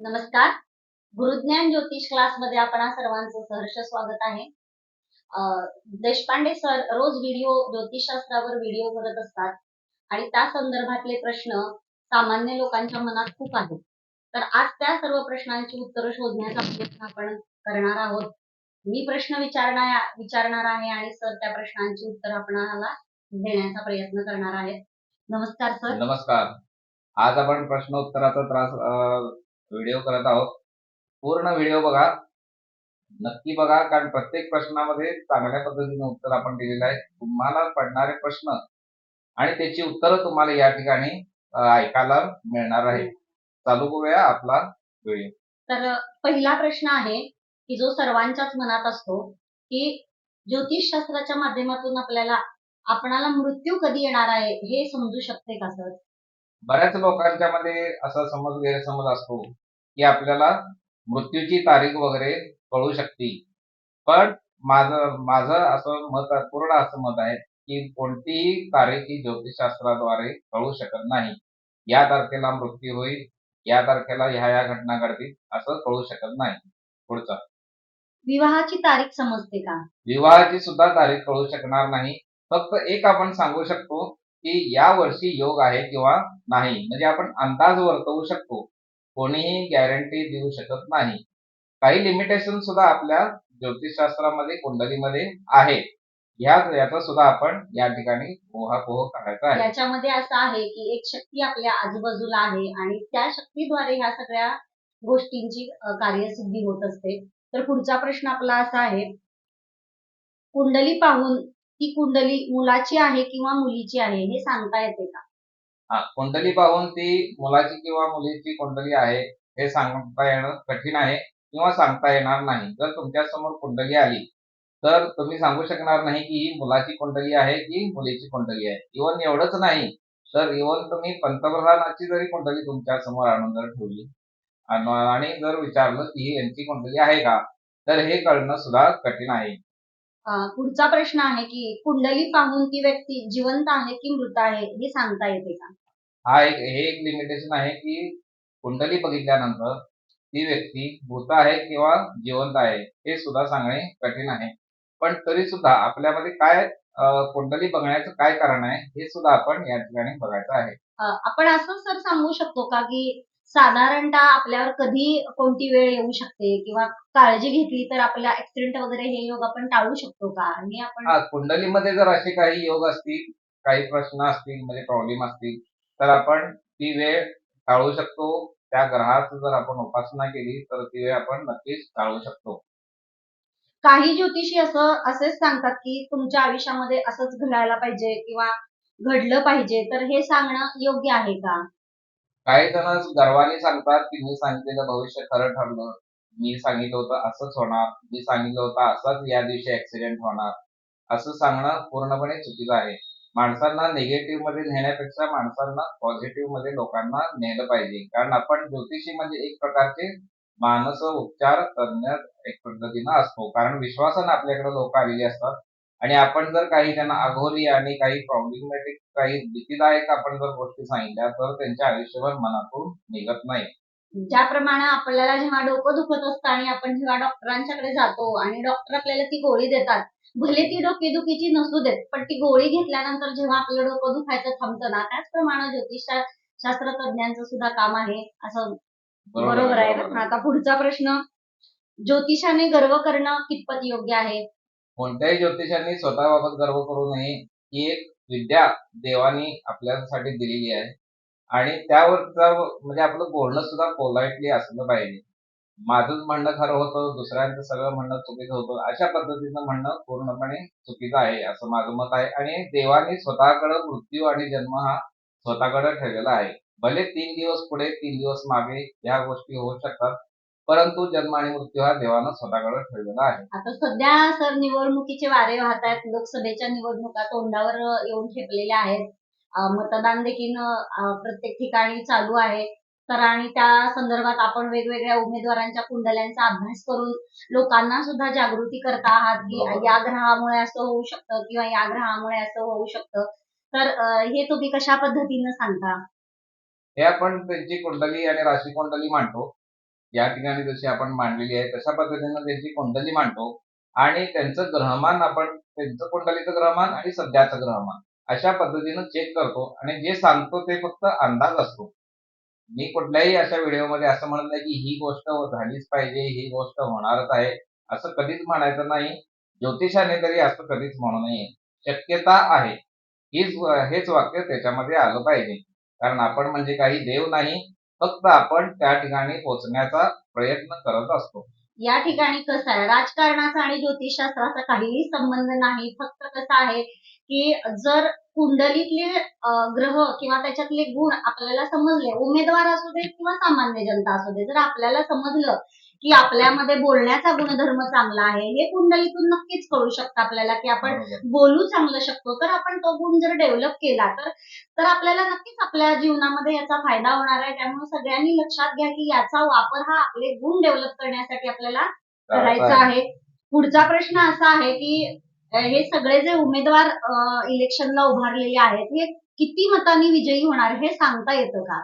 नमस्कार. गुरुज्ञान ज्योतिष क्लासमध्ये आपण सर्वांचं सहर्ष स्वागत आहे. देशपांडे सर रोज व्हिडिओ ज्योतिषशास्त्रावर व्हिडिओ करत असतात आणि त्या संदर्भातले प्रश्न सामान्य लोकांच्या मनात खूप आहेत. तर आज त्या सर्व प्रश्नांची उत्तरं शोधण्याचा प्रयत्न आपण करणार आहोत. मी प्रश्न विचारणार विचारणार आहे आणि सर त्या प्रश्नांची उत्तर आपणाला देण्याचा प्रयत्न करणार आहेत. नमस्कार सर नमस्कार. आज आपण प्रश्न उत्तराचा त्रास व्हिडिओ करत आहोत. पूर्ण व्हिडिओ बघा. नक्की बघा कारण प्रत्येक प्रश्नामध्ये चांगल्या पद्धतीने उत्तर आपण दिलेलं आहे. तुम्हाला पडणारे प्रश्न आणि त्याची उत्तरं तुम्हाला या ठिकाणी ऐकायला मिळणार आहे. चालू करूया आपला व्हिडिओ तर पहिला प्रश्न आहे की जो सर्वांच्याच मनात असतो की ज्योतिषशास्त्राच्या माध्यमातून आपल्याला आपणाला मृत्यू कधी येणार आहे हे समजू शकते का सर? बऱ्याच लोकांच्या मध्ये असा समज गैरसमज असतो. की आपल्याला मृत्यूची तारीख वगैरे कळू शकते. पण माझं माझं असं मत पूर्ण असं मत आहे की कोणतीही तारीख ही ज्योतिषशास्त्राद्वारे कळू शकत नाही. या तारखेला मृत्यू होईल या तारखेला ह्या ह्या घटना घडतील असं कळू शकत नाही. पुढचं. विवाहाची तारीख समजते का? विवाहाची सुद्धा तारीख कळू शकणार नाही. फक्त एक आपण सांगू शकतो की या वर्षी योग आहे किंवा नाही. म्हणजे आपण अंदाज वर्तवू शकतो. कोणीही गॅरंटी देऊ शकत नाही. काही लिमिटेशन सुद्धा आपल्या ज्योतिषशास्त्रामध्ये कुंडलीमध्ये आहे. ह्या याचा सुद्धा आपण या ठिकाणी पोहापोह करायचा आहे. याच्यामध्ये असं आहे की एक शक्ती आपल्या आजूबाजूला आहे आणि त्या शक्तीद्वारे ह्या सगळ्या गोष्टींची कार्यसिद्धी होत असते. तर पुढचा प्रश्न आपला असा आहे कुंडली पाहून ती कुंडली मुलाची आहे किंवा मुलीची आहे हे सांगता येते का? हा कुंडली पाहून ती मुलाची किंवा मुलीची कुंडली आहे हे सांगता येणं कठीण आहे किंवा सांगता येणार नाही. जर तुमच्यासमोर कुंडली आली तर तुम्ही सांगू शकणार नाही की ही मुलाची कुंडली आहे की मुलीची कुंडली आहे. इव्हन एवढंच नाही तर इव्हन तुम्ही पंतप्रधानाची जरी कुंडली तुमच्यासमोर आणून जर ठेवली आणि जर विचारलं की ही यांची कुंडली आहे का तर हे कळणं सुद्धा कठीण आहे. पुढचा प्रश्न आहे की कुंडली पाहून ती व्यक्ती जिवंत आहे की मृत आहे हे सांगता येते का? हा एक हे एक लिमिटेशन आहे की कुंडली बघितल्यानंतर ती व्यक्ती मृत आहे किंवा जिवंत आहे हे सुद्धा सांगणे कठीण आहे. पण तरी सुद्धा आपल्यामध्ये काय अं, कुंडली बघण्याचं काय कारण आहे हे सुद्धा आपण या ठिकाणी बघायचं आहे. अ, आपण असं सर सांगू शकतो का की साधारणतः आपल्यावर कधी कोणती वेळ येऊ शकते किंवा काळजी घेतली तर आपला ऍक्सिडेंट वगैरे हे योग आपण टाळू शकतो का? आणि आपण हा कुंडलीमध्ये जर असे काही योग असतील काही प्रश्न असतील म्हणजे प्रॉब्लेम असतील तर आपण ती वेळ टाळू शकतो. त्या ग्रहाची जर आपण उपासना केली तर ती वेळ आपण नक्कीच टाळू शकतो. काही ज्योतिषी असं असेच सांगतात की तुमच्या आयुष्यामध्ये असंच घडायला पाहिजे किंवा घडलं पाहिजे. तर हे सांगणं योग्य आहे का? काही जण गर्वाने सांगतात की मी सांगितलेलं भविष्य खरं ठरलं. मी सांगितलं होतं असंच होणार. मी सांगितलं होतं असाच या दिवशी ऍक्सिडेंट होणार. असं सांगणं पूर्णपणे चुकीचं आहे. माणसांना निगेटिव्हमध्ये नेण्यापेक्षा माणसांना पॉझिटिव्हमध्ये लोकांना नेलं पाहिजे. कारण आपण ज्योतिषी म्हणजे एक प्रकारचे मानस उपचार तज्ञ एक पद्धतीनं असतो. कारण विश्वासानं आपल्याकडे लोक आलेली असतात. आणि आपण जर काही त्यांना अघोरी आणि काही प्रॉब्लेमॅटिक काही भीतीदायक आपण जर गोष्टी सांगितल्या तर त्यांच्या आयुष्यभर मनातून निघत नाही. ज्याप्रमाणे आपल्याला जेव्हा डोकं दुखत असतं आणि आपण जेव्हा डॉक्टरांच्याकडे जातो आणि डॉक्टर आपल्याला ती गोळी देतात भले ती डोकेदुखीची नसू देत पण ती गोळी घेतल्यानंतर जेव्हा आपलं डोकं दुखायचं थांबतं ना त्याचप्रमाणे ज्योतिष शास्त्र तज्ञांचं सुद्धा काम आहे असं बरोबर आहे. आता पुढचा प्रश्न ज्योतिषाने गर्व करणं कितपत योग्य आहे? कोणत्याही ज्योतिषांनी स्वतःबाबत गर्व करू नये ही एक विद्या देवानी आपल्यासाठी दिलेली आहे. आणि त्यावर म्हणजे आपलं बोलणं सुद्धा पोलाइटली असलं पाहिजे. माझंच म्हणणं खरं होतं दुसऱ्यांचं सगळं म्हणणं चुकीचं होतं. अशा पद्धतीनं म्हणणं पूर्णपणे चुकीचं आहे असं माझं मत आहे. आणि देवाने स्वतःकडे मृत्यू आणि जन्म हा स्वतःकडे ठेवलेला आहे. भले तीन दिवस पुढे तीन दिवस मागे या गोष्टी होऊ शकतात परंतु जन्म आणि मृत्यू हा देवानं स्वतःकडे ठेवलेला आहे. आता सध्या सर निवडणुकीचे वारे वाहत आहेत लोकसभेच्या निवडणुका तोंडावर येऊन ठेपलेल्या आहेत. मतदान देखील प्रत्येक ठिकाणी चालू आहे. तर आणि त्या संदर्भात आपण वेगवेगळ्या उमेदवारांच्या कुंडल्यांचा अभ्यास करून लोकांना सुद्धा जागृती करता आहात की. या ग्रहामुळे असं होऊ शकतं किंवा या ग्रहामुळे असं होऊ शकतं. तर हे तुम्ही कशा पद्धतीनं सांगता? हे आपण त्यांची कुंडली आणि राशी कुंडली मांडतो. या ठिकाणी जशी आपण मांडलेली आहे तशा पद्धतीनं त्यांची कुंडली मांडतो. आणि त्यांचं ग्रहमान आपण त्यांचं कुंडलीचं ग्रहमान आणि सध्याचं ग्रहमान अशा पद्धतीनं चेक करतो. आणि जे सांगतो ते फक्त अंदाज असतो. मी कुठल्याही अशा व्हिडिओमध्ये असं म्हणत नाही की ही गोष्ट झालीच पाहिजे ही गोष्ट होणारच आहे असं कधीच म्हणायचं नाही. ज्योतिषाने तरी असं कधीच म्हणू नये. शक्यता आहे. हीच हेच वाक्य त्याच्यामध्ये आलं पाहिजे. कारण आपण म्हणजे काही देव नाही फक्त आपण त्या ठिकाणी पोहोचण्याचा प्रयत्न करत असतो. या ठिकाणी कसं आहे? राजकारणाचा आणि ज्योतिषशास्त्राचा काहीही संबंध नाही. फक्त कसं आहे? की जर कुंडलीतले ग्रह किंवा त्याच्यातले गुण आपल्याला समजले उमेदवार असू दे किंवा सामान्य जनता असू दे जर आपल्याला समजलं की आपल्यामध्ये बोलण्याचा गुणधर्म चांगला आहे हे कुंडलीतून नक्कीच कळू शकतं आपल्याला की आपण. बोलू चांगलं शकतो. तर आपण तो गुण जर डेव्हलप केला तर तर आपल्याला नक्कीच आपल्या जीवनामध्ये याचा फायदा होणार आहे. त्यामुळे सगळ्यांनी लक्षात घ्या की याचा वापर हा आपले गुण डेव्हलप करण्यासाठी आपल्याला करायचा आहे. पुढचा प्रश्न असा आहे की हे सगळे जे उमेदवार इलेक्शनला उभारलेले आहेत हे किती मतांनी विजयी होणार हे सांगता येतं का?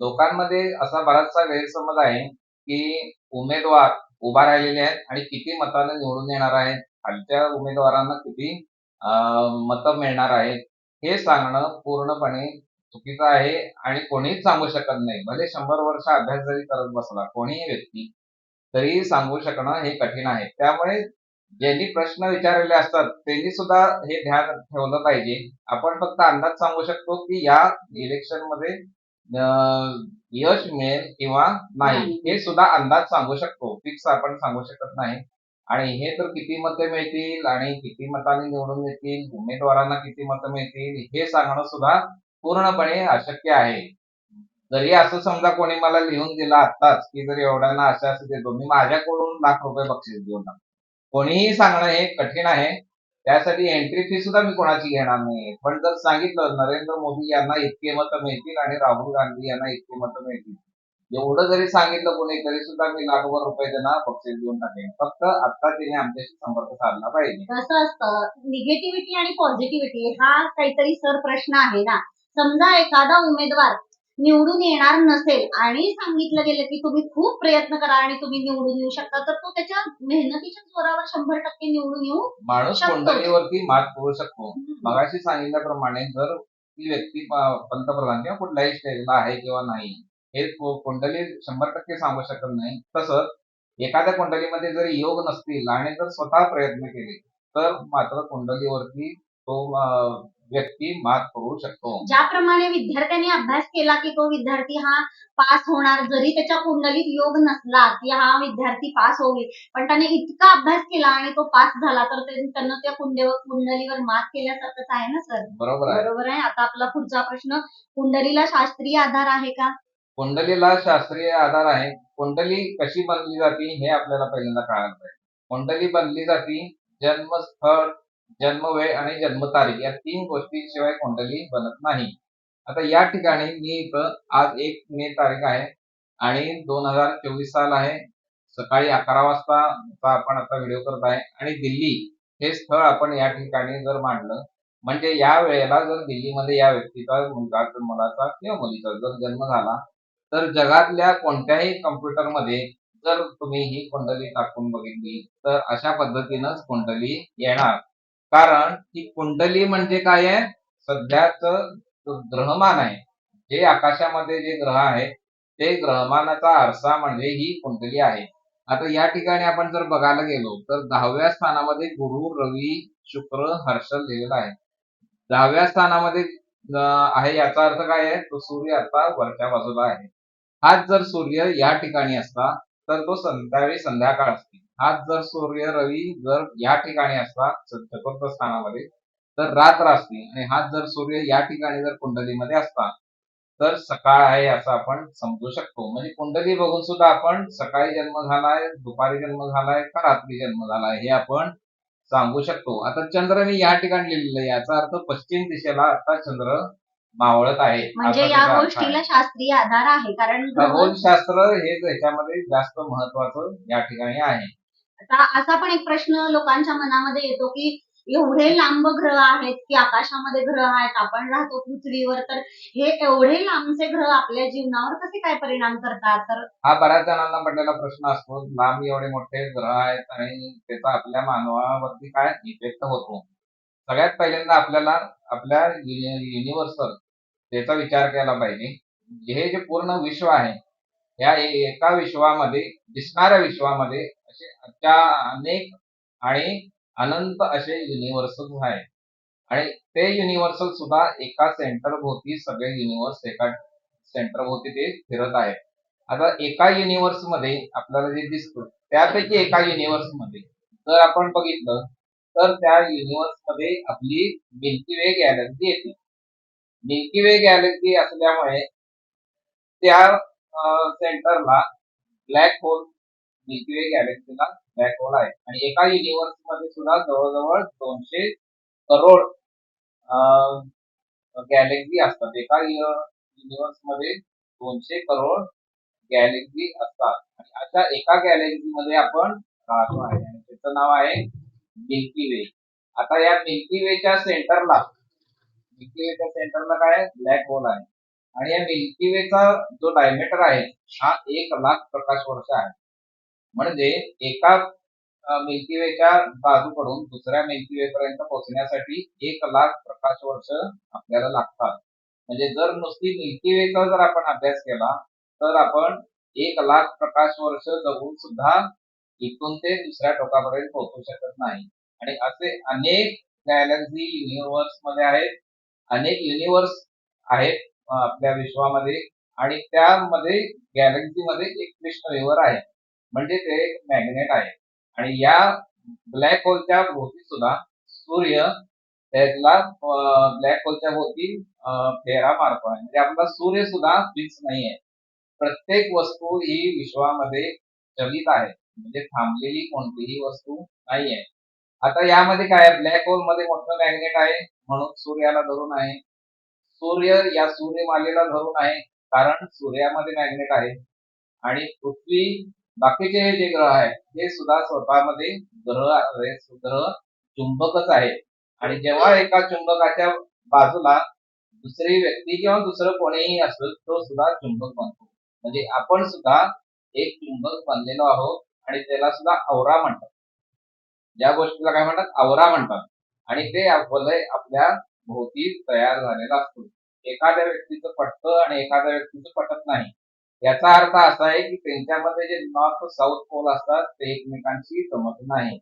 लोकांमध्ये असा बराचसा गैरसमज आहे की उमेदवार उभा राहिलेले आहेत आणि किती मताने निवडून येणार आहेत खालच्या उमेदवारांना किती मतं मिळणार आहेत हे सांगणं पूर्णपणे चुकीचं आहे आणि कोणीच सांगू शकत नाही. भले शंभर वर्ष अभ्यास जरी करत बसला कोणीही व्यक्ती तरी सांगू शकणं हे कठीण आहे. त्यामुळे ज्यांनी प्रश्न विचारलेले असतात त्यांनी सुद्धा हे ध्यान ठेवलं पाहिजे. आपण फक्त अंदाज सांगू शकतो की या इलेक्शनमध्ये यश मिळेल किंवा नाही. हे सुद्धा अंदाज सांगू शकतो. फिक्स आपण सांगू शकत नाही. आणि हे तर किती मते मिळतील आणि किती मतांनी निवडून येतील उमेदवारांना किती मतं मिळतील हे सांगणं सुद्धा पूर्णपणे अशक्य आहे. जरी असं समजा कोणी मला लिहून दिलं आत्ताच की जर एवढ्यांना असं असं देतो मी माझ्याकडून लाख रुपये बक्षीस देऊन टाकतो कोणीही सांगणं हे कठीण आहे. त्यासाठी एंट्री फी सुद्धा मी कोणाची घेणार नाही पण जर सांगितलं नरेंद्र मोदी यांना इतके मतं मिळतील आणि राहुल गांधी यांना इतके मतं मिळतील. एवढं जरी सांगितलं कोणी तरी सुद्धा मी लाखभर रुपये त्यांना बक्षीस देऊन टाकेन. फक्त आता तिने आमच्याशी संपर्क साधला पाहिजे. कसं असतं. निगेटिव्हिटी आणि पॉझिटिव्हिटी हा काहीतरी सर प्रश्न आहे ना. समजा एखादा उमेदवार निवडून येणार नसेल आणि सांगितलं गेलं की तुम्ही खूप प्रयत्न करा आणि तुम्ही निवडून येऊ शकता तर तो त्याच्या मेहनतीच्या जोरावर शंभर टक्के निवडून येऊ माणूस शकतो. कुंडलीवरती मात करू शकतो. मगाशी सांगितल्याप्रमाणे जर ती व्यक्ती प- पंतप्रधान किंवा कुठल्याही स्टेजला आहे किंवा नाही हे कु- कुंडली शंभर टक्के सांगू शकत नाही. तसंच एखाद्या कुंडलीमध्ये जर योग नसतील आणि जर स्वतः प्रयत्न केले तर मात्र कुंडलीवरती तो अं, व्यक्ती मात करू शकतो. ज्याप्रमाणे विद्यार्थ्यांनी अभ्यास केला की तो विद्यार्थी हा पास होणार जरी त्याच्या कुंडलीत योग नसला की हा विद्यार्थी पास होईल पण त्याने इतका अभ्यास केला आणि तो पास झाला तर त्यानं त्या कुंडे कुंडलीवर मात केल्यासारखंच आहे ना सर? बरोबर आहे. बरोबर आहे. आता आपला पुढचा प्रश्न कुंडलीला शास्त्रीय आधार आहे का? कुंडलीला शास्त्रीय आधार आहे. कुंडली कशी बनली जाते हे आपल्याला पहिल्यांदा कळायला पाहिजे. कुंडली बनली जाते जन्मस्थळ जन्म वेळ आणि जन्मतारीख या तीन गोष्टीशिवाय कुंडली बनत नाही. आता या ठिकाणी मी इथं आज एक मे तारीख आहे आणि दोन हजार चोवीस साल आहे. सकाळी अकरा वाजता आपण आता व्हिडिओ करत आहे आणि दिल्ली हे स्थळ आपण या ठिकाणी जर मांडलं म्हणजे या वेळेला जर दिल्लीमध्ये या व्यक्तीचा मुलगा मुलाचा किंवा मुलीचा जर जन्म झाला तर जगातल्या कोणत्याही कम्प्युटरमध्ये जर तुम्ही ही कुंडली टाकून बघितली तर अशा पद्धतीनंच कुंडली येणार. कारण ही कुंडली म्हणजे काय आहे? सध्याच ग्रहमान आहे जे आकाशामध्ये जे ग्रह आहेत ते ग्रहमानाचा आरसा म्हणजे ही कुंडली आहे. आता या ठिकाणी आपण जर बघायला गेलो तर दहाव्या स्थानामध्ये गुरु रवी शुक्र हर्षल लिहिलेला आहे. दहाव्या स्थानामध्ये आहे याचा अर्थ काय आहे? तो सूर्य आता वरच्या बाजूला आहे. हाच जर सूर्य या ठिकाणी असता तर तो संध्याकाळी संध्याकाळ असते. हाच जर सूर्य रवी जर या ठिकाणी असता च- चतुर्थ स्थानामध्ये तर रात्र असते आणि हाच जर सूर्य या ठिकाणी जर कुंडलीमध्ये असता तर सकाळ आहे असं आपण समजू शकतो. म्हणजे कुंडली बघून सुद्धा आपण सकाळी जन्म झालाय दुपारी जन्म झालाय का रात्री जन्म झालाय हे आपण सांगू शकतो. आता चंद्र मी या ठिकाणी लिहिलेलं आहे याचा अर्थ पश्चिम दिशेला आता चंद्र मावळत आहे. म्हणजे या. गोष्टीला शास्त्रीय आधार आहे कारण खगोलशास्त्र हे त्याच्यामध्ये जास्त महत्वाचं या ठिकाणी आहे. आता असा पण एक प्रश्न लोकांच्या मनामध्ये येतो की एवढे लांब ग्रह आहेत की आकाशामध्ये ग्रह आहेत आपण राहतो पृथ्वीवर तर हे एवढे लांबचे ग्रह आपल्या जीवनावर कसे काय परिणाम करतात? तर हा बऱ्याच जणांना पडलेला प्रश्न असतो लांब एवढे मोठे ग्रह आहेत आणि त्याचा आपल्या मानवावरती काय इफेक्ट होतो? सगळ्यात पहिल्यांदा आपल्याला आपल्या युनिव्हर्सल त्याचा विचार केला पाहिजे. हे जे पूर्ण विश्व आहे या एका विश्वामध्ये दिसणाऱ्या विश्वामध्ये असे त्या अनेक आणि अनंत असे युनिव्हर्सल आहेत. आणि ते युनिव्हर्सल सुद्धा एका सेंटर भोवती सगळे युनिव्हर्स एका सेंटर भोवती ते फिरत आहेत. आता एका युनिव्हर्समध्ये आपल्याला जे दिसतं त्यापैकी एका युनिव्हर्समध्ये जर आपण बघितलं तर त्या युनिव्हर्समध्ये आपली मिल्की वे गॅलेक्सी येते. मिल्की वे गॅलेक्सी असल्यामुळे त्या सेंटरला ब्लॅक होल मिल्की गॅलेक्सीला गॅलक्सीला ब्लॅक होल आहे. आणि एका युनिव्हर्समध्ये सुद्धा जवळजवळ दोनशे करोड गॅलेक्सी असतात. एका युनिव्हर्समध्ये दोनशे करोड गॅलेक्सी असतात. आणि अशा एका गॅलेक्सी मध्ये आपण राहतो आहे. आणि त्याचं नाव आहे मिल्की वे. आता या मिल्की वेच्या सेंटरला मिल्की वेच्या सेंटरला काय ब्लॅक होल आहे. आणि या मिल्की वेचा जो डायमीटर आहे हा एक लाख प्रकाश वर्ष आहे. म्हणजे एका मिल्की वेच्या बाजूकडून दुसऱ्या मिल्की वे पर्यंत पोहोचण्यासाठी एक लाख प्रकाश वर्ष आपल्याला लागतात. म्हणजे जर नुसती मिल्की वेचा जर आपण अभ्यास केला तर आपण एक लाख प्रकाश वर्ष जगून सुद्धा इथून ते दुसऱ्या टोकापर्यंत पोहोचू शकत नाही. आणि असे अनेक गॅलेक्सी युनिव्हर्समध्ये आहेत. अनेक युनिव्हर्स आहेत. आपल्या विश्वामध्ये आणि त्यामध्ये गॅलक्सी मध्ये एक कृष्ण रिव्हर आहे. म्हणजे ते एक मॅग्नेट आहे. आणि या ब्लॅक होलच्या भोवती सुद्धा सूर्य त्याला ब्लॅक होलच्या भोवती फेरा मारतो आहे. म्हणजे आपला सूर्य सुद्धा फिक्स नाही आहे. प्रत्येक वस्तू ही विश्वामध्ये चलित आहे. म्हणजे थांबलेली कोणतीही वस्तू नाही आहे. आता यामध्ये काय आहे? ब्लॅक होलमध्ये मोठं मॅग्नेट आहे म्हणून सूर्याला धरून आहे. सूर्य या सूर्यमालेला धरून आहे कारण सूर्यामध्ये मॅग्नेट आहे. आणि पृथ्वी बाकीचे हे जे ग्रह आहेत ते सुद्धा स्वतःमध्ये ग्रह ग्रह चुंबकच आहे. आणि जेव्हा एका चुंबकाच्या बाजूला दुसरी व्यक्ती किंवा दुसरं कोणीही असेल तो सुद्धा चुंबक बनतो. म्हणजे आपण सुद्धा एक चुंबक बनलेलो आहोत आणि त्याला सुद्धा औरा म्हणतात. ज्या गोष्टीला काय म्हणतात? औरा म्हणतात. आणि ते आपलं आपल्या भोवती तयार झालेला असतो. एखाद्या व्यक्तीचं पटतं आणि एखाद्या व्यक्तीचं पटत नाही. याचा अर्थ असा आहे की त्यांच्यामध्ये जे नॉर्थ साऊथ पोल असतात ते एकमेकांशी जमत नाही.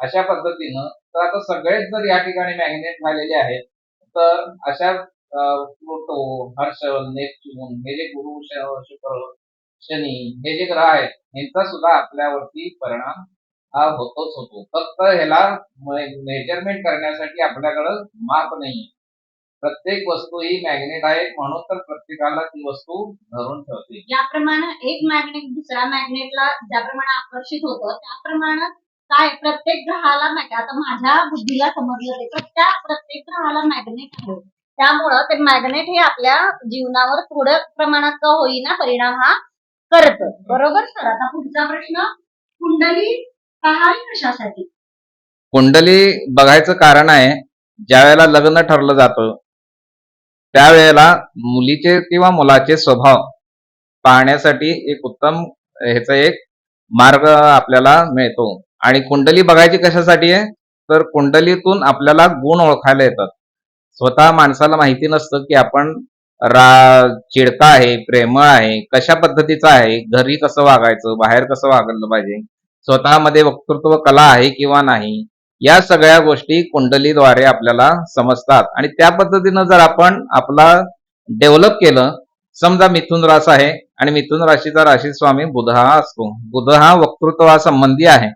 अशा पद्धतीनं तर आता सगळेच जर या ठिकाणी मॅग्नेट झालेले आहेत तर अशा प्लुटो हर्षल नेपच्यून हे जे गुरु शुक्र शनी हे जे ग्रह आहेत यांचा सुद्धा आपल्यावरती परिणाम हा होतोच होतो. फक्त ह्याला मेजरमेंट करण्यासाठी आपल्याकडं माप नाही प्रत्येक वस्तू ही मॅग्नेट आहे म्हणून तर प्रत्येकाला ती वस्तू धरून ठेवते. ज्याप्रमाणे एक मॅग्नेट दुसऱ्या मॅग्नेटला ज्याप्रमाणे आकर्षित होतं त्याप्रमाणे काय? प्रत्येक ग्रहाला मॅग आता माझ्या बुद्धीला समजलं ते. तर त्या प्रत्येक ग्रहाला मॅग्नेट आहे. त्यामुळं ते मॅग्नेट हे आपल्या जीवनावर थोड्या प्रमाणात का होईना परिणाम हा करत. बरोबर? सर आता पुढचा प्रश्न कुंडली पहावी कशासाठी? कुंडली बघायचं कारण आहे ज्या वेळेला लग्न ठरलं जातं त्यावेळेला मुलीचे किंवा मुलाचे स्वभाव पाहण्यासाठी एक उत्तम ह्याचा एक मार्ग आपल्याला मिळतो. आणि कुंडली बघायची कशासाठी आहे? तर कुंडलीतून आपल्याला गुण ओळखायला येतात. स्वतः माणसाला माहिती नसतं की आपण रा चिडका आहे प्रेमळ आहे कशा पद्धतीचा आहे घरी कसं वागायचं बाहेर कसं वागलं पाहिजे. स्वतःमध्ये वक्तृत्व कला आहे किंवा नाही या सगळ्या गोष्टी कुंडलीद्वारे आपल्याला समजतात. आणि त्या पद्धतीनं जर आपण आपला डेव्हलप केलं समजा मिथुन रास आहे आणि मिथुन राशीचा राशी स्वामी बुध हा असतो. बुध हा वक्तृत्वा संबंधी आहे.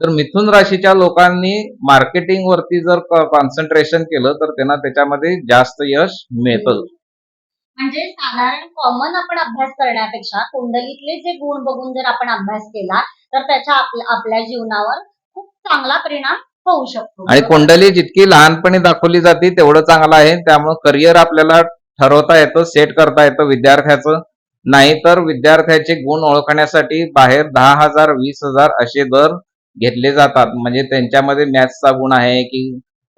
तर मिथुन राशीच्या लोकांनी मार्केटिंग वरती जर कॉन्सन्ट्रेशन केलं तर त्यांना त्याच्यामध्ये जास्त यश मिळतं. म्हणजे साधारण कॉमन आपण अभ्यास करण्यापेक्षा कुंडलीतले जे गुण बघून जर आपण अभ्यास केला तर त्याच्या आपल्या आपल्या जीवनावर खूप चांगला परिणाम होऊ शकतो. आणि कुंडली जितकी लहानपणी दाखवली जाते तेवढं चांगलं आहे. त्यामुळे करिअर आपल्याला ठरवता येतं सेट करता येतं विद्यार्थ्याचं. नाहीतर विद्यार्थ्याचे गुण ओळखण्यासाठी बाहेर दहा हजार वीस हजार असे दर घेतले जातात. म्हणजे त्यांच्यामध्ये मॅथ्सचा गुण आहे की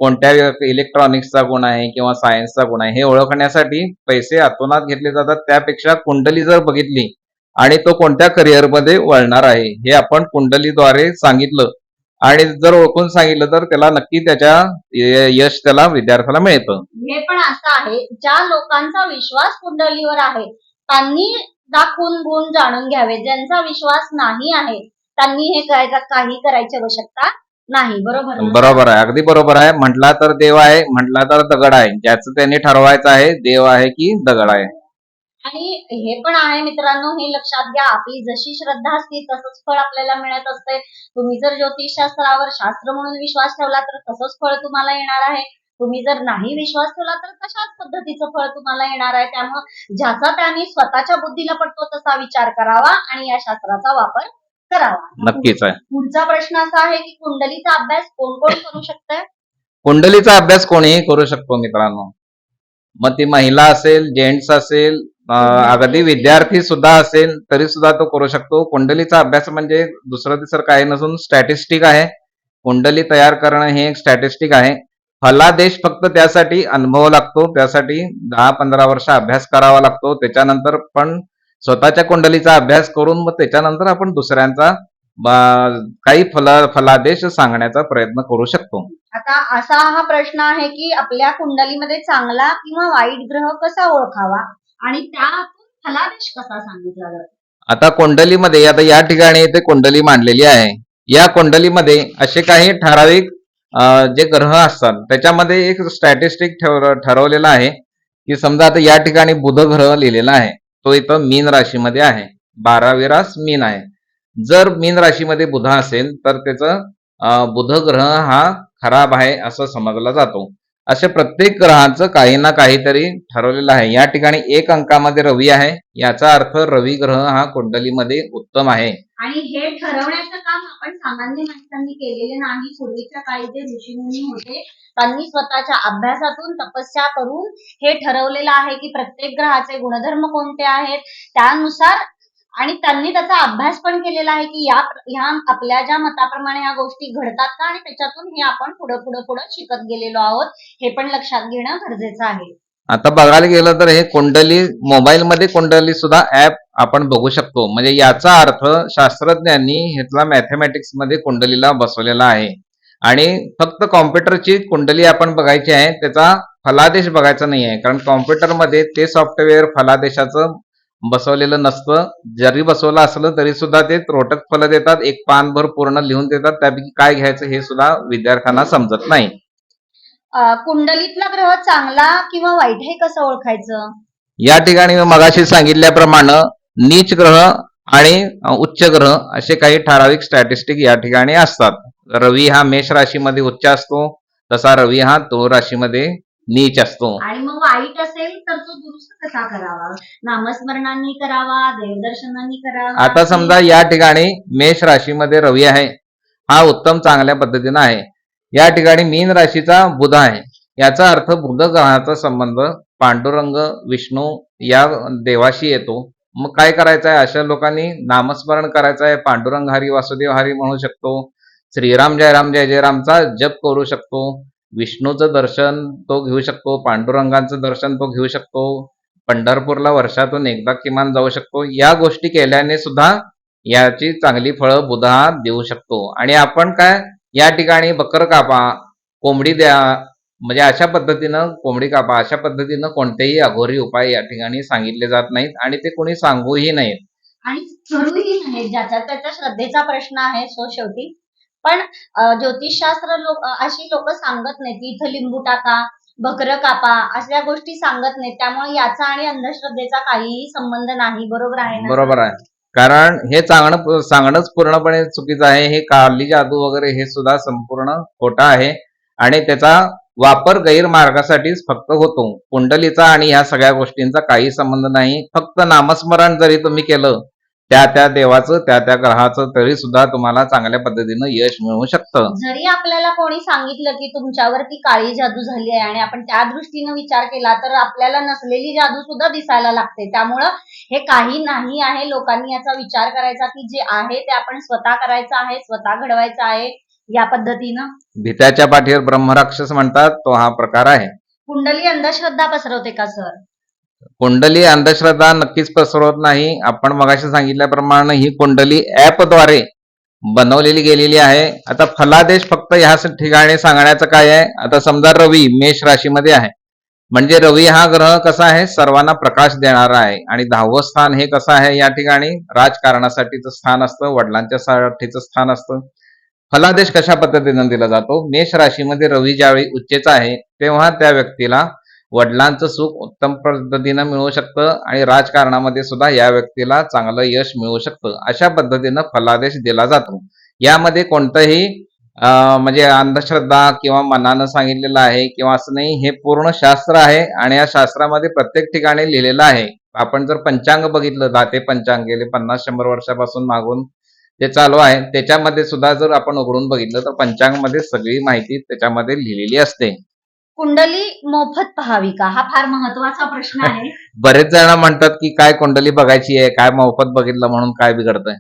कोणत्या इलेक्ट्रॉनिक्सचा गुण आहे किंवा सायन्सचा गुण आहे हे ओळखण्यासाठी पैसे आतोनात घेतले जातात. त्यापेक्षा कुंडली जर बघितली आणि तो कोणत्या करिअरमध्ये वळणार आहे हे आपण कुंडलीद्वारे सांगितलं. आणि जर ओळखून सांगितलं तर त्याला नक्की त्याच्या यश त्याला विद्यार्थ्याला मिळतं. हे पण असं आहे ज्या लोकांचा विश्वास कुंडलीवर आहे त्यांनी दाखवून गुण जाणून घ्यावे. ज्यांचा विश्वास नाही आहे त्यांनी हे करायचा काही करायची आवश्यकता नाही बरोबर ना? बरोबर आहे अगदी बरोबर आहे. म्हटला तर देव आहे म्हटला तर दगड आहे. ज्याचं त्यांनी ठरवायचं आहे देव आहे की दगड आहे. आणि हे पण आहे मित्रांनो हे लक्षात घ्या. आपली जशी श्रद्धा असते तसंच फळ आपल्याला मिळत असते. तुम्ही जर ज्योतिषशास्त्रावर शास्त्र म्हणून विश्वास ठेवला तर तसंच फळ तुम्हाला येणार आहे. तुम्ही जर नाही विश्वास ठेवला तर तशाच पद्धतीचं फळ तुम्हाला येणार आहे? त्यामुळे ज्याचा त्यांनी स्वतःच्या बुद्धीला पटतो तसा विचार करावा आणि या शास्त्राचा वापर करावा नक्कीच आहे. पुढचा प्रश्न असा आहे की कुंडलीचा अभ्यास कोण कोण करू शकतंय? कुंडलीचा अभ्यास कोणीही करू शकतो मित्रांनो. मग ती महिला असेल जेंट्स असेल अगदी विद्यार्थी सुद्धा असेल तरी सुद्धा तो करू शकतो. कुंडलीचा अभ्यास म्हणजे दुसरं तिसरं काही नसून स्टॅटिस्टिक आहे. कुंडली तयार करणं हे एक स्टॅटिस्टिक आहे. फलादेश फक्त त्यासाठी अनुभव लागतो. त्यासाठी दहा पंधरा वर्ष अभ्यास करावा लागतो. त्याच्यानंतर पण स्वतःच्या कुंडलीचा अभ्यास करून मग त्याच्यानंतर आपण दुसऱ्यांचा काही फल फलादेश सांगण्याचा प्रयत्न करू शकतो. आता असा हा प्रश्न आहे की आपल्या कुंडलीमध्ये चांगला किंवा वाईट ग्रह कसा ओळखावा? आणि त्यातून फलादेश कसा सांगितला जातो? आता कुंडलीमध्ये आता या ठिकाणी ते कुंडली मांडलेली आहे. या कुंडलीमध्ये असे काही ठराविक जे ग्रह असतात त्याच्यामध्ये एक स्टॅटिस्टिक ठरवलेला आहे की समजा आता या ठिकाणी बुध ग्रह लिहिलेला आहे. तो इथं मीन राशीमध्ये आहे. बारावी रास मीन आहे. जर मीन राशीमध्ये बुध असेल तर त्याचं बुध ग्रह हा खराब आहे असं समजला जातो. असे प्रत्येक ग्रहाचं काही ना काहीतरी ठरवलेलं आहे. या ठिकाणी एक अंकामध्ये रवी आहे. याचा अर्थ रवी ग्रह हा कुंडलीमध्ये उत्तम आहे. आणि हे ठरवण्याचं काम आपण सामान्य माणसांनी केलेले नाही. पूर्वीच्या काळी जे ऋषीमुनी होते त्यांनी स्वतःच्या अभ्यासातून तपस्या करून हे ठरवलेलं आहे की प्रत्येक ग्रहाचे गुणधर्म कोणते आहेत? त्यानुसार आणि त्यांनी त्याचा अभ्यास पण केलेला आहे की या ह्या आपल्या ज्या मताप्रमाणे ह्या गोष्टी घडतात का आणि त्याच्यातून हे आपण पुढे पुढे पुढे शिकत गेलेलो आहोत हे पण लक्षात घेणं गरजेचं आहे. आता बघायला गेलं तर हे कुंडली मोबाईल मध्ये कुंडली सुद्धा ऍप आपण बघू शकतो. म्हणजे याचा अर्थ शास्त्रज्ञांनी ह्यातला मॅथमॅटिक्समध्ये कुंडलीला बसवलेला आहे. आणि फक्त कॉम्प्युटरची कुंडली आपण बघायची आहे त्याचा फलादेश बघायचा नाही आहे. कारण कॉम्प्युटरमध्ये ते सॉफ्टवेअर फलादेशाचं बसवलेलं नसतं. जरी बसवलं असलं तरी सुद्धा ते त्रोटक फल देतात. एक पानभर पूर्ण लिहून देतात. त्यापैकी काय घ्यायचं हे सुद्धा विद्यार्थ्यांना समजत नाही. कुंडलीतला ग्रह चांगला किंवा वाईट हे कसं ओळखायचं? या ठिकाणी मी मगाशी सांगितल्याप्रमाणे नीच ग्रह आणि उच्च ग्रह असे काही ठराविक स्टॅटिस्टिक या ठिकाणी असतात. रवी हा मेष राशीमध्ये उच्च असतो. तसा रवी हा तुळ राशीमध्ये नीच असतो. आणि मग वाईट असेल तर तो दुरुस्त कसा करावा? नामस्मरणांनी करावा देवदर्शनांनी करावा? आता समजा या ठिकाणी मेष राशीमध्ये रवी आहे. हा उत्तम चांगल्या पद्धतीनं आहे. या ठिकाणी मीन राशीचा बुध आहे. याचा अर्थ बुध ग्रहाचा संबंध पांडुरंग विष्णू या देवाशी येतो. मग काय करायचं आहे अशा लोकांनी नामस्मरण करायचं आहे पांडुरंग हरी वासुदेव हरी म्हणू शकतो. श्रीराम जय राम जय जय रामचा जप करू शकतो. विष्णूचं दर्शन तो घेऊ शकतो पांडुरंगांचं दर्शन तो घेऊ शकतो पंढरपूरला वर्षातून एकदा किमान जाऊ शकतो या गोष्टी केल्याने सुद्धा याची चांगली फळं बुधा देऊ शकतो. आणि आपण काय या ठिकाणी बकर कापा कोंबडी द्या म्हणजे अशा पद्धतीनं कोंबडी कापा अशा पद्धतीनं कोणतेही अघोरी उपाय या ठिकाणी सांगितले जात नाहीत आणि ते कोणी सांगूही नाहीत आणि करूही नाही ज्याच्या त्याच्या श्रद्धेचा प्रश्न आहे सो शेवटी पण ज्योतिषशास्त्र लोक अशी लोक सांगत नाहीत की इथं लिंबू टाका बकरं कापा अशा गोष्टी सांगत नाहीत. त्यामुळे याचा आणि अंधश्रद्धेचा काहीही संबंध नाही. बरोबर आहे ना? बरोबर आहे. कारण हे सांगणं सांगणंच पूर्णपणे चुकीचं आहे. हे काली जादू वगैरे हे सुद्धा संपूर्ण खोटं आहे. आणि त्याचा वापर गैरमार्गासाठीच फक्त होतो. कुंडलीचा आणि ह्या सगळ्या गोष्टींचा काही संबंध नाही. फक्त नामस्मरण जरी तुम्ही केलं त्या त्या देवाचं त्या त्या ग्रहाचं तरी सुद्धा तुम्हाला चांगल्या पद्धतीनं यश मिळू शकतं. जरी आपल्याला कोणी सांगितलं की तुमच्यावरती काळी जादू झाली आहे आणि आपण त्या दृष्टीने विचार केला तर आपल्याला नसलेली जादू सुद्धा दिसायला लागते. त्यामुळं हे काही नाही आहे लोकांनी याचा विचार करायचा की जे आहे ते आपण स्वतः करायचं आहे स्वतः घडवायचं आहे या पद्धतीनं. भीत्याच्या पाठीवर ब्रह्मराक्षस म्हणतात तो हा प्रकार आहे. कुंडली अंधश्रद्धा पसरवते का सर? कुंडली अंधश्रद्धा नक्कीच पसरवत नाही. आपण मगाशी सांगितल्याप्रमाणे ही कुंडली ऍपद्वारे बनवलेली गेलेली आहे. आता फलादेश फक्त ह्या ठिकाणी सांगण्याचं काय आहे? आता समजा रवी मेष राशीमध्ये आहे. म्हणजे रवी हा ग्रह कसा आहे? सर्वांना प्रकाश देणारा आहे. आणि दहावं स्थान हे कसं आहे? या ठिकाणी राजकारणासाठीचं स्थान असतं वडिलांच्या साठीचं स्थान असतं. फलादेश कशा पद्धतीनं दिला जातो? मेष राशीमध्ये रवी ज्यावेळी उच्चेचा आहे तेव्हा त्या व्यक्तीला वडिलांचं सुख उत्तम पद्धतीनं मिळू शकतं आणि राजकारणामध्ये सुद्धा या व्यक्तीला चांगलं यश मिळू शकतं. अशा पद्धतीनं फलादेश दिला जातो. यामध्ये कोणतंही म्हणजे अंधश्रद्धा किंवा मनानं सांगितलेलं आहे किंवा असं नाही हे पूर्ण शास्त्र आहे आणि या शास्त्रामध्ये प्रत्येक ठिकाणी लिहिलेलं आहे. आपण जर पंचांग बघितलं दाते पंचांग गेले पन्नास शंभर वर्षापासून मागून ते चालू आहे त्याच्यामध्ये सुद्धा जर आपण उघडून बघितलं तर पंचांगमध्ये सगळी माहिती त्याच्यामध्ये लिहिलेली असते. कुंडली मोफत पाहावी का? हा फार महत्त्वाचा प्रश्न आहे. बरेच जण म्हणतात की काय कुंडली बघायची आहे काय मोफत बघितलं म्हणून काय बिघडतंय.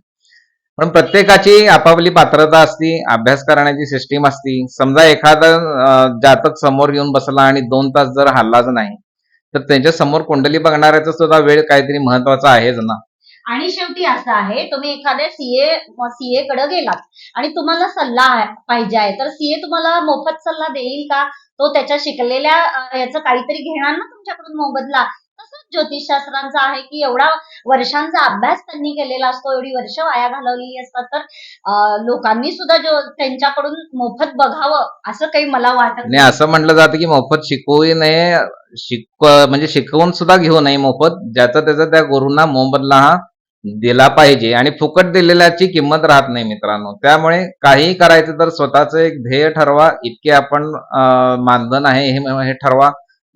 पण प्रत्येकाची आपापली पात्रता असती अभ्यास करण्याची सिस्टीम असती. समजा एखादा जातक समोर येऊन बसला आणि दोन तास जर हल्लाच नाही तर त्यांच्यासमोर कुंडली बघणाऱ्याचा सुद्धा वेळ काहीतरी महत्त्वाचा आहेच ना. आणि शेवटी असं आहे तुम्ही एखाद्या सीए सीए कडे गेलात आणि तुम्हाला सल्ला पाहिजे आहे तर सीए तुम्हाला मोफत सल्ला देईल का? तो त्याच्या शिकलेल्या याचं काहीतरी घेणार ना तुमच्याकडून मोबदला? तसंच ज्योतिषशास्त्रांचा आहे की एवढा वर्षांचा अभ्यास त्यांनी केलेला असतो एवढी वर्ष वाया घालवलेली असतात. तर लोकांनी सुद्धा जो त्यांच्याकडून मोफत बघावं असं काही मला वाटत नाही असं म्हटलं जातं की मोफत शिकवू नये शिक म्हणजे शिकवून सुद्धा घेऊ नये मोफत. ज्याचा त्याचा त्या गुरुंना मोबदला हा दिला पाहिजे आणि फुकट दिलेल्याची किंमत राहत नाही मित्रांनो. त्यामुळे काही करायचं तर स्वतःचं एक ध्येय ठरवा. इतके आपण मानधन आहे हे हे ठरवा.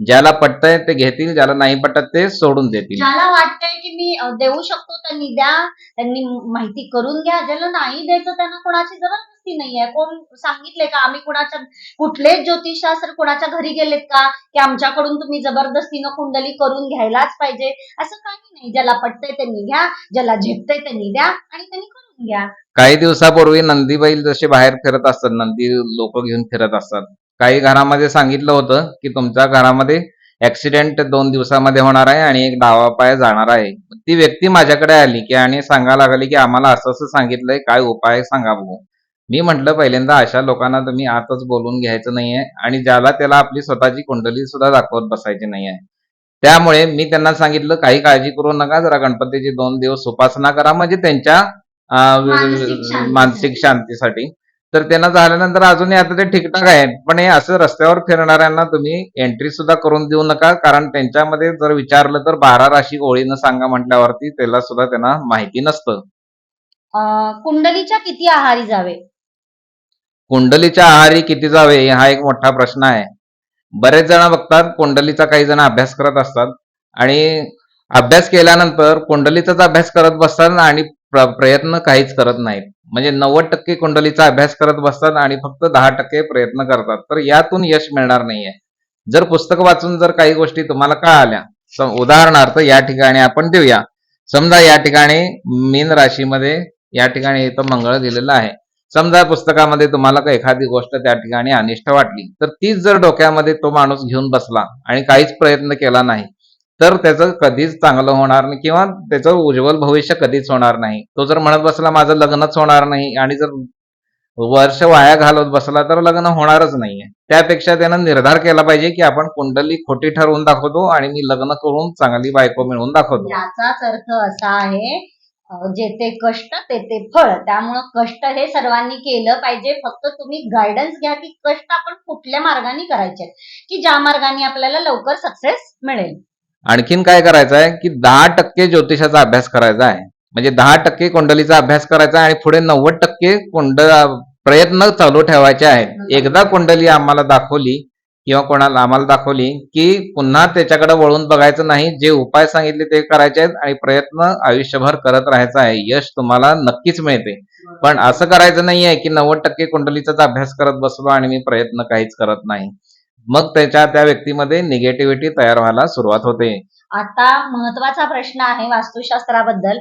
ज्याला पटतंय ते घेतील ज्याला नाही पटत ते सोडून देतील. ज्याला वाटतंय की मी अं, देऊ शकतो त्यांनी द्या त्यांनी माहिती करून घ्या. ज्याला नाही द्यायचं त्यांना कोणाची जबरदस्ती नाहीये. कोण सांगितले का आम्ही कुणाच्या कुठलेच ज्योतिषशास्त्र कुणाच्या घरी गेलेत का की आमच्याकडून तुम्ही जबरदस्तीनं कुंडली करून घ्यायलाच पाहिजे? असं काही नाही. ज्याला पटतंय त्यांनी घ्या ज्याला झेपतंय त्यांनी द्या आणि त्यांनी करून घ्या. काही दिवसापूर्वी नंदी बैल जसे बाहेर फिरत असतात नंदी लोक घेऊन फिरत असतात काही घरामध्ये सांगितलं होतं की तुमच्या घरामध्ये ऍक्सिडेंट दोन दिवसामध्ये होणार आहे आणि एक डावा पाय जाणार आहे. ती व्यक्ती माझ्याकडे आली की आणि सांगायला लागली की आम्हाला असं असं सांगितलंय काय उपाय सांगा बघू मी म्हटलं पहिल्यांदा अशा लोकांना तुम्ही आतच बोलून घ्यायचं नाहीये आणि ज्याला त्याला आपली स्वतःची कुंडली सुद्धा दाखवत बसायची नाहीये. त्यामुळे मी त्यांना सांगितलं काही काळजी करू नका जरा गणपतीची दोन दिवस उपासना करा. म्हणजे त्यांच्या मानसिक शांतीसाठी. तर त्यांना झाल्यानंतर अजूनही आता ते ठीकठाक आहेत. पण हे असं रस्त्यावर फिरणाऱ्यांना तुम्ही एंट्री सुद्धा करून देऊ नका. कारण त्यांच्यामध्ये जर विचारलं तर बारा राशी ओळीनं सांगा म्हटल्यावरती त्याला सुद्धा त्यांना माहिती नसतं. कुंडलीच्या किती आहारी जावे? कुंडलीच्या आहारी किती जावे? हा एक मोठा प्रश्न आहे. बरेच जण बघतात कुंडलीचा काही जण अभ्यास करत असतात. आणि अभ्यास केल्यानंतर कुंडलीचाच अभ्यास करत बसतात आणि प्रयत्न काहीच करत नाहीत. म्हणजे नव्वद टक्के कुंडलीचा अभ्यास करत बसतात आणि फक्त दहा टक्के प्रयत्न करतात. तर यातून यश मिळणार नाहीये. जर पुस्तक वाचून जर काही गोष्टी तुम्हाला कळाल्या आल्या उदाहरणार्थ या ठिकाणी आपण देऊया. समजा या ठिकाणी मीन राशीमध्ये या ठिकाणी इथं मंगळ दिलेलं आहे. समजा पुस्तकामध्ये तुम्हाला एखादी गोष्ट त्या ठिकाणी अनिष्ट वाटली तर तीच जर डोक्यामध्ये तो माणूस घेऊन बसला आणि काहीच प्रयत्न केला नाही तर त्याचं कधीच चांगलं होणार नाही किंवा त्याचं उज्ज्वल भविष्य कधीच होणार नाही. तो जर म्हणत बसला माझं लग्नच होणार नाही आणि जर वर्ष वाया घालवत बसला तर लग्न होणारच नाहीये. त्यापेक्षा त्यानं निर्धार केला पाहिजे की आपण कुंडली खोटी ठरवून दाखवतो आणि मी लग्न करून चांगली बायको मिळवून दाखवतो. याचाच अर्थ असा आहे जेथे कष्ट तेथे फळ. त्यामुळं कष्ट हे सर्वांनी केलं पाहिजे. फक्त तुम्ही गायडन्स घ्या की कष्ट आपण कुठल्या मार्गाने करायचे की ज्या मार्गाने आपल्याला लवकर सक्सेस मिळेल. आणखीन काय करायचं आहे की दहा टक्के ज्योतिषाचा अभ्यास करायचा आहे. म्हणजे दहा टक्के कुंडलीचा अभ्यास करायचा आहे आणि पुढे नव्वद टक्के कुंड प्रयत्न चालू ठेवायचे आहेत. एकदा कुंडली आम्हाला दाखवली किंवा कोणाला आम्हाला दाखवली की पुन्हा त्याच्याकडे वळून बघायचं नाही जे उपाय सांगितले ते करायचे आहेत आणि प्रयत्न आयुष्यभर करत राहायचा आहे. यश तुम्हाला नक्कीच मिळते. पण असं करायचं नाहीये की नव्वद टक्के कुंडलीचाच अभ्यास करत बसलो आणि मी प्रयत्न काहीच करत नाही. मग त्याच्या त्या व्यक्तीमध्ये निगेटिव्हिटी तयार व्हायला सुरुवात होते. आता महत्त्वाचा प्रश्न आहे वास्तुशास्त्राबद्दल.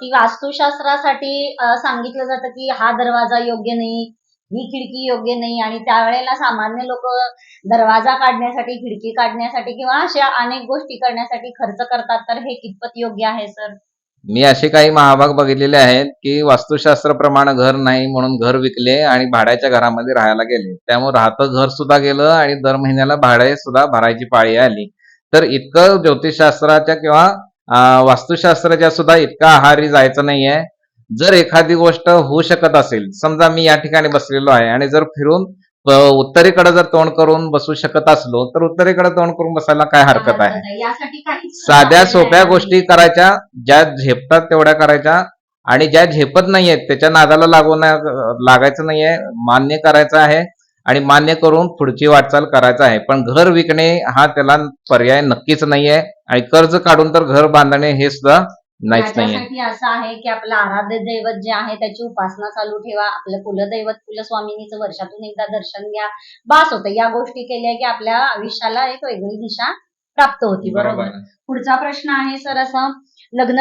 की वास्तुशास्त्रासाठी सांगितलं जातं की हा दरवाजा योग्य नाही ही खिडकी योग्य नाही आणि त्यावेळेला सामान्य लोक दरवाजा काढण्यासाठी खिडकी काढण्यासाठी किंवा अशा अनेक गोष्टी करण्यासाठी खर्च करतात. तर हे कितपत योग्य आहे सर? मी असे काही महाभाग बघितलेले आहेत की वास्तुशास्त्राप्रमाणे घर नाही म्हणून घर विकले आणि भाड्याच्या घरामध्ये राहायला गेले. त्यामुळे राहतं घर सुद्धा गेलं आणि दर महिन्याला भाडे सुद्धा भरायची पाळी आली. तर इतकं ज्योतिषशास्त्राच्या किंवा वास्तुशास्त्राच्या सुद्धा इतका आहारी जायचं नाहीये. जर एखादी गोष्ट होऊ शकत असेल समजा मी या ठिकाणी बसलेलो आहे आणि जर फिरून उत्तरेकडे जर तोंड करून बसू शकत असलो तर उत्तरेकडे तोंड करून बसायला काय हरकत आहे? साध्या सोप्या गोष्टी करायच्या ज्या झेपतात तेवढ्या करायच्या आणि ज्या झेपत नाहीयेत त्याच्या नादाला लागू लागायचं नाहीये. मान्य करायचं आहे आणि मान्य करून पुढची वाटचाल करायचं आहे. पण घर विकणे हा त्याला पर्याय नक्कीच नाहीये आणि कर्ज काढून तर घर बांधणे हे सुद्धा नाहीच नाहीये. त्याच्यासाठी असं आहे की आपलं आराध्य दैवत जे आहे त्याची उपासना चालू ठेवा. आपलं कुलदैवत कुलस्वामिनीचं वर्षातून एकदा दर्शन घ्या. बास होतं. या गोष्टी केल्या की आपल्या आयुष्याला एक वेगळी दिशा प्राप्त होती. बरोबर? पुढचा प्रश्न आहे सर असं. लग्न